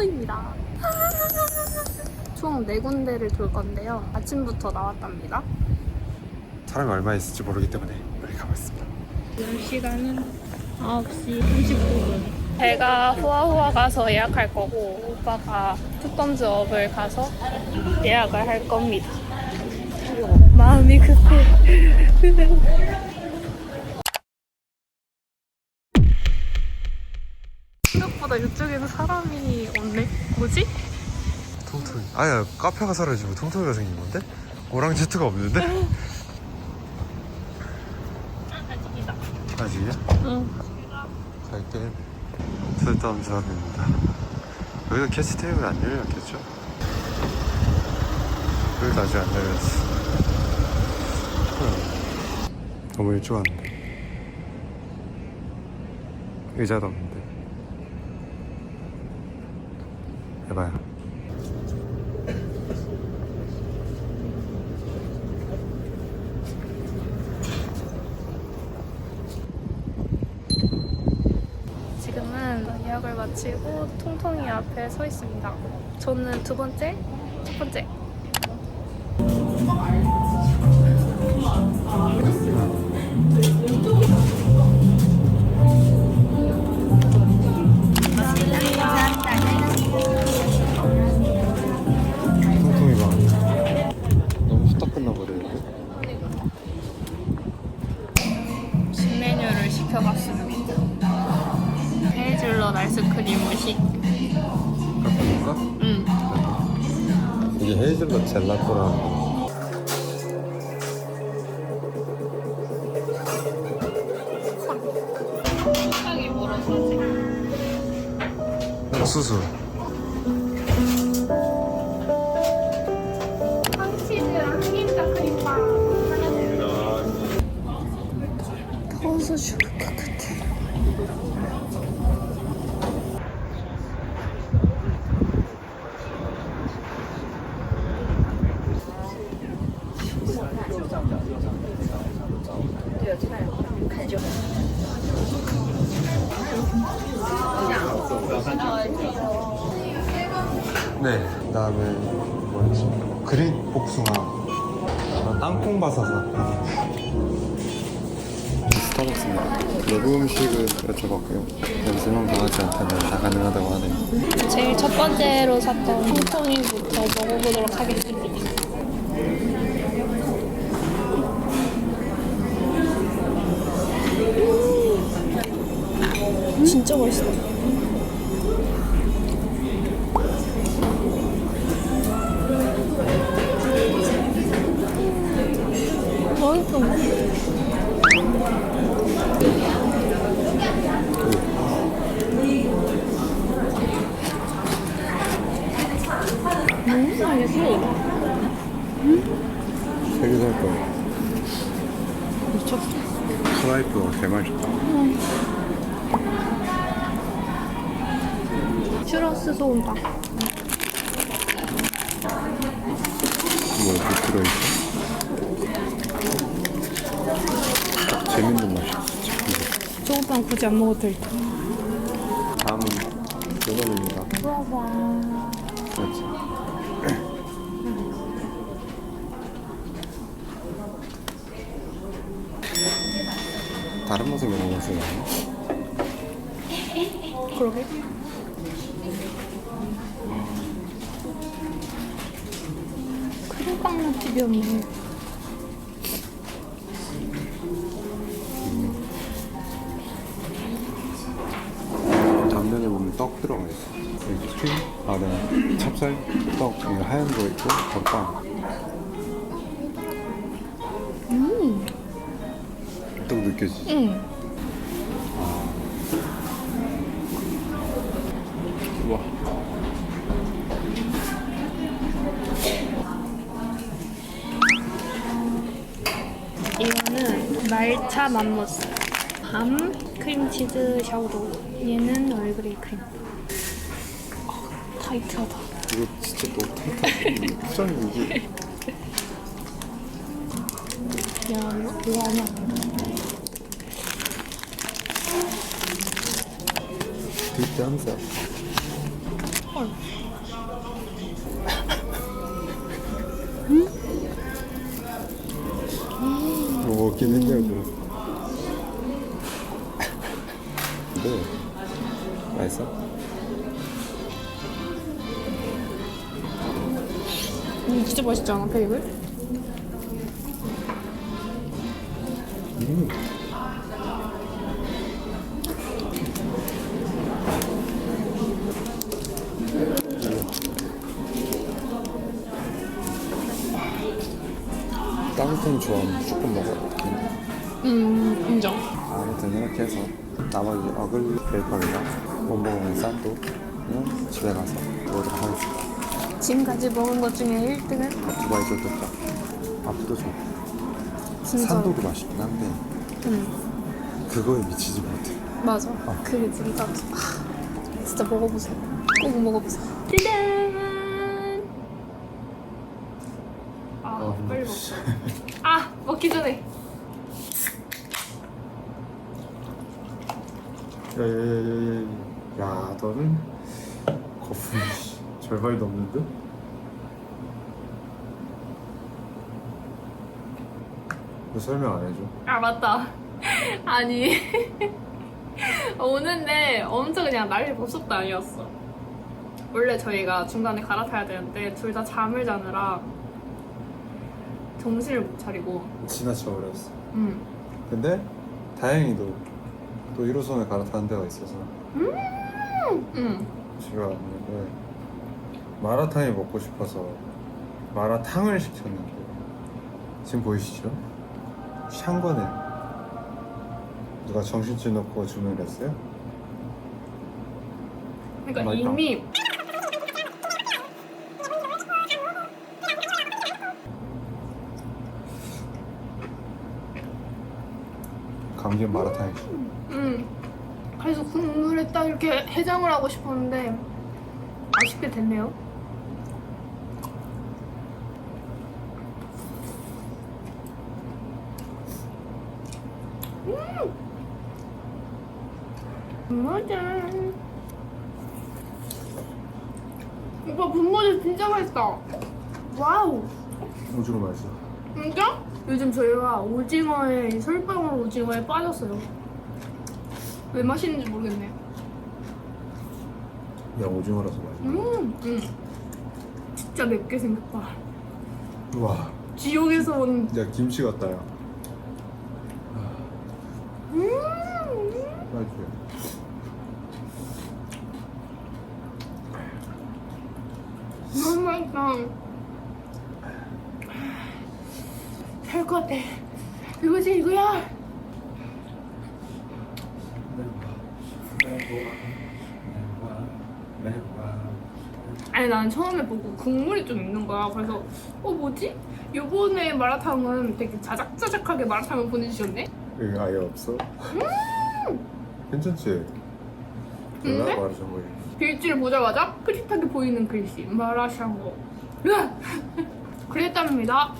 빵투입니다. 총 4군데를 돌 건데요. 아침부터 나왔답니다. 사람이 얼마 있을지 모르기 때문에 빨리 가보겠습니다. 지금 시간은 9시 39분. 제가 후아후아 가서 예약할 거고 오빠가 투썸즈업을 가서 예약을 할 겁니다. 마음이 급해. 생각보다 이쪽에는 사람이 없네. 뭐지? 통통이. 아야 카페가 사라지고 통통이가 생긴 건데? 오랑 제트가 없는데? 아직이다. 아직이야? 응. 갈게. 쓸데없는 여기도 캐치 테이블 안 열렸겠죠? 여기도 아직 안 열렸어. 응. 너무 일찍 왔는데. 의자도 없는데. 해봐요. 지금은 예약을 마치고 통통이 앞에 서 있습니다. 저는 두 번째, 첫 번째. 아이스크림 무식. 깎아볼까? 응. 이게 헤이즐넛 젤라또라는 향이 멀어서 아직. 수수 황치즈랑 튀김닭 크림빵 하나 더워서 죽을 것 같아. 네 그다음에 뭐였지? 그린 복숭아 아, 땅콩 바사사 스타벅스입니다 내부 음식은 여쭤봤고요 냄새만 강하지 않다면 다 가능하다고 하네요 제일 첫 번째로 샀던 통통이부터 먹어보도록 하겠습니다. 음, 진짜 맛있다. 맛있어. 음, 맛있어. 세개 살 거예요 미쳤어. 프라이프가 개맛있다 츄러스 소금빵. 뭐 이렇게 들어있어? 재밌는 맛이야 소금빵 굳이 안 먹어도 될 듯. 다음은 요건입니다 우와. 그렇지 다른 맛을 먹어봤어요 그러게. 크림빵 맛집이 없네. 단면에 보면 떡 들어가 있어 여기 크림, 안에 찹쌀, 떡, 하얀 거 있고 덮밥 음. 떡 느껴지지? 응. 이거는 말차 맘모스. 밤 크림치즈 샤오로. 얘는 얼그레이 크림. 아, 타이트하다. 이거 진짜 너무 타이트하다 포장이 이게 야, 이거, 이거 하나. 되게 한사 헐. 뭐 먹긴 했냐고. 근데 맛있어? 음, 진짜 맛있지 않아, 베이글? 음. 땅콩 좋아하면 무조건 먹어. 음, 인정. 아무튼 이렇게 해서 나머지 어글 못 먹으면 싼도는 집에 가서 먹도록 하겠습니다. 지금까지 먹은 것 중에 1등은 두바이 쫄깃밥. 밥도 좋고 진짜. 산도도 맛있긴 한데 응, 그거에 미치지 못해. 맞아. 그게 진짜. 아, 진짜 먹어보세요. 꼭 먹어보세요. 짜잔! 아, 어, 빨리 먹자. 아, 먹기 전에. 야야야야야 야 너는 거품이 절반이 넘는데? 너 설명 안 해줘? 아, 맞다. 아니. 오는데 엄청 그냥 난리 법석도 아니었어. 원래 저희가 중간에 갈아타야 되는데 둘 다 잠을 자느라 정신을 못 차리고 지나쳐 버렸어 음. 근데 다행히도 또 1호선에 갈아타는 데가 있어서 음. 제가 왔는데 마라탕이 먹고 싶어서 마라탕을 시켰는데 지금 보이시죠? 샹궈네 누가 정신줄 놓고 주문을 했어요? 그러니까 맛있다. 이미 감기엔 마라탕이지 음. 그래서 국물에 딱 이렇게 해장을 하고 싶었는데 아쉽게 됐네요. 음. 맞아. 오빠 분모지 진짜 맛있다. 와우. 오징어 맛있어 진짜? 요즘 저희가 오징어에 솔방울 오징어에 빠졌어요. 왜 맛있는지 모르겠네요. 그냥 오징어라서 맛있어 음, 음. 진짜 맵게 생겼다. 우와 지옥에서 온. 야 김치 같다 야 음. 맛있지? 너무 맛있다. 될것 같아. 이거지 이거야. 아니 난 처음에 보고 국물이 좀 있는 거야. 그래서 어 뭐지? 요번에 마라탕은 되게 자작자작하게 마라탕을 보내주셨네. 여기 아예 없어? 괜찮지? 근데? 마라샹궈 빌지를 보자마자 흐릿하게 보이는 글씨 마라샹궈. 으악! 그랬답니다.